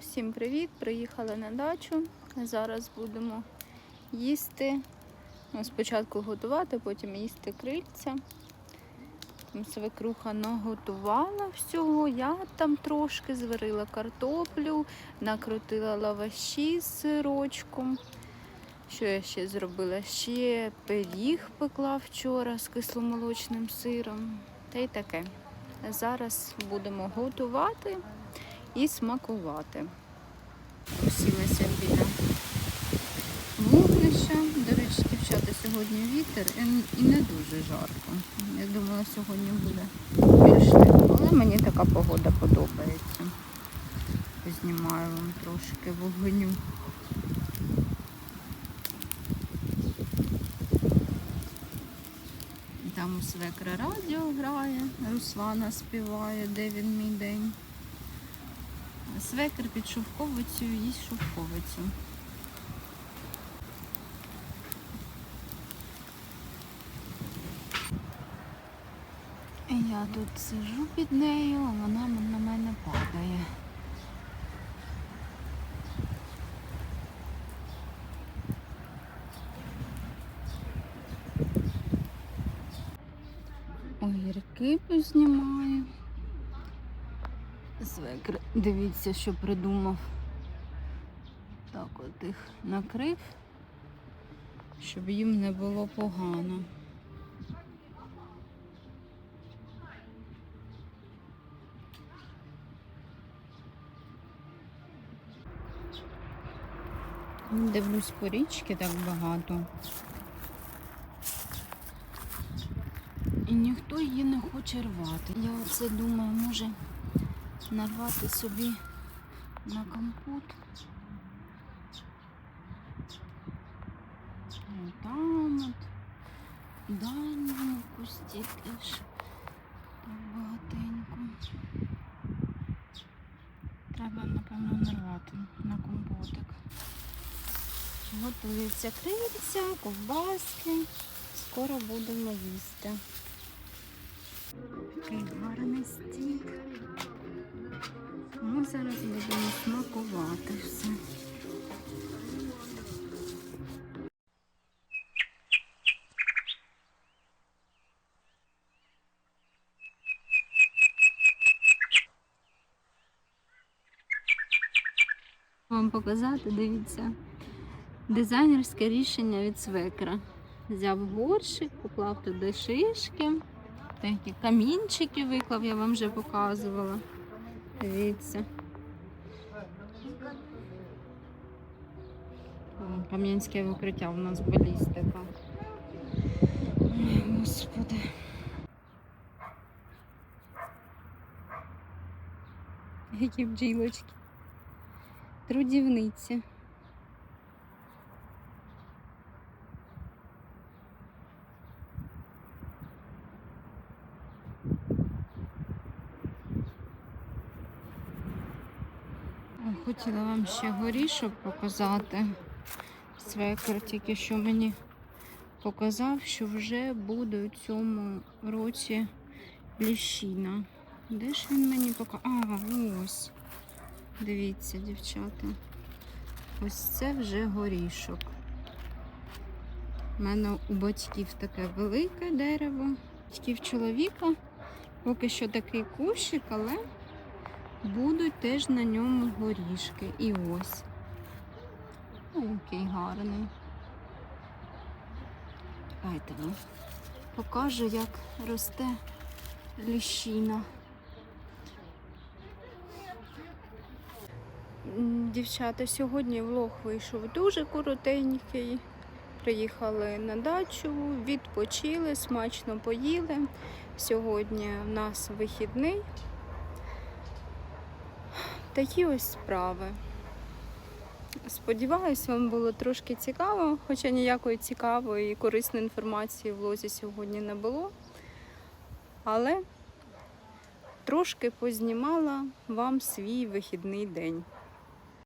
всім привіт! Приїхали на дачу. Зараз будемо їсти. Ну, спочатку готувати, потім їсти крильця. Там Свекруха наготувала всього. Я там трошки зварила картоплю, накрутила лаваші з сирочком. Що я ще зробила? Ще пиріг пекла вчора з кисломолочним сиром. Та й таке. Зараз будемо готувати і смакувати. Посілася біля вогнища. До речі, дівчата, сьогодні вітер і не дуже жарко. Я думала, сьогодні буде більш тепло, але мені така погода подобається. Знімаю вам трошки вогню. Там у свекра радіо грає, Руслана співає, де він мій день. Свекр під шовковицею їсть шовковицю. Я тут сижу під нею, а вона на мене падає. Огірки познімаю. Свекр, дивіться, що придумав. Так от їх накрив, щоб їм не було погано. Дивлюсь по річки так багато. І ніхто її не хоче рвати. Я оце думаю, може нарвати собі на компот. О, Там от дальньому кусті теж багатенько. Треба, напевно, нарвати на компотик. Готуються крильця, ковбаски. Скоро будемо їсти. Стік. Зараз будемо смакувати все. Вам показати, дивіться, дизайнерське рішення від свекра. Взяв горщик, поклав туди шишки, такі камінчики виклав, я вам вже показувала. Дивіться. Кам'янське викриття у нас балістика. Ой, Господи. Які бджілочки. Трудівниці. Хотіла вам ще горішок показати. Свекер тільки що мені показав, що вже буде у цьому році ліщина. Де ж він мені показав? А, ось. Дивіться, дівчата. Ось це вже горішок. У мене у батьків таке велике дерево. Батьків чоловіка. Поки що такий кущик, але будуть теж на ньому горішки. І ось. О, який гарний. Давайте вам покажу, як росте ліщина. Дівчата, сьогодні влог вийшов дуже коротенький. Приїхали на дачу, відпочили, смачно поїли. Сьогодні в нас вихідний. Такі ось справи. Сподіваюсь, вам було трошки цікаво, хоча ніякої цікавої і корисної інформації в лозі сьогодні не було. Але трошки познімала вам свій вихідний день.